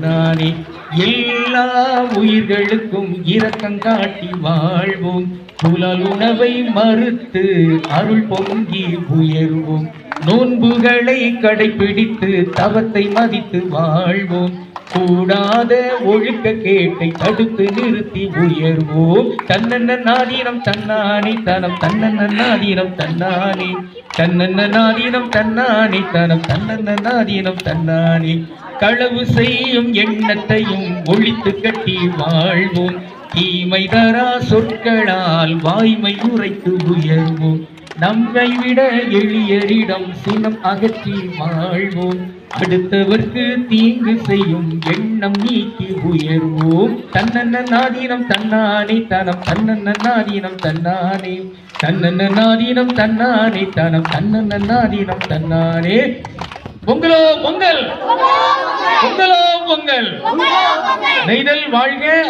நானே எல்லா உயிர்களுக்கும் இரக்கம் காட்டி வாழ்வோம். புலல் உணவை மறுத்து அருள் பொங்கி உயர்வோம். நோன்புகளை கடைபிடித்து தவத்தை மதித்து வாழ்வோம். கூடாத ஒழுக்க கேட்டை தடுத்து நிறுத்தி உயர்வோம். தன்னன்ன நாதீனம் தன்னானே தனம். தன்னன்ன நாதீனம் தன்னானே. தன்னன்ன நாதீனம் தன்னானே தனம். தன்னன்ன நாதீனம் தன்னானே. களவு செய்யும் எண்ணத்தையும் ஒழித்து கட்டி வாழ்வோம். தீமை தரா சொற்களால் வாய்மை உரைத்து உயர்வோம். நம்மை விட எளியரிடம் சினம் அகற்றி வாழ்வோம். அடுத்தவர்க்கு தீங்கு செய்யும் எண்ணம் நீக்கி உயர்வோம். தன்னன்ன நாதீனம் தன்னானே தனம் தன்னன்ன நாதீனம் தன்னானே. தன்னன்ன நாதீனம் தன்னானே தனம் தன்னன்ன நாதீனம் தன்னானே. பொங்கலோ பொங்கல்! பொங்கலோ பொங்கல்! நெய்தல் வாழ்க!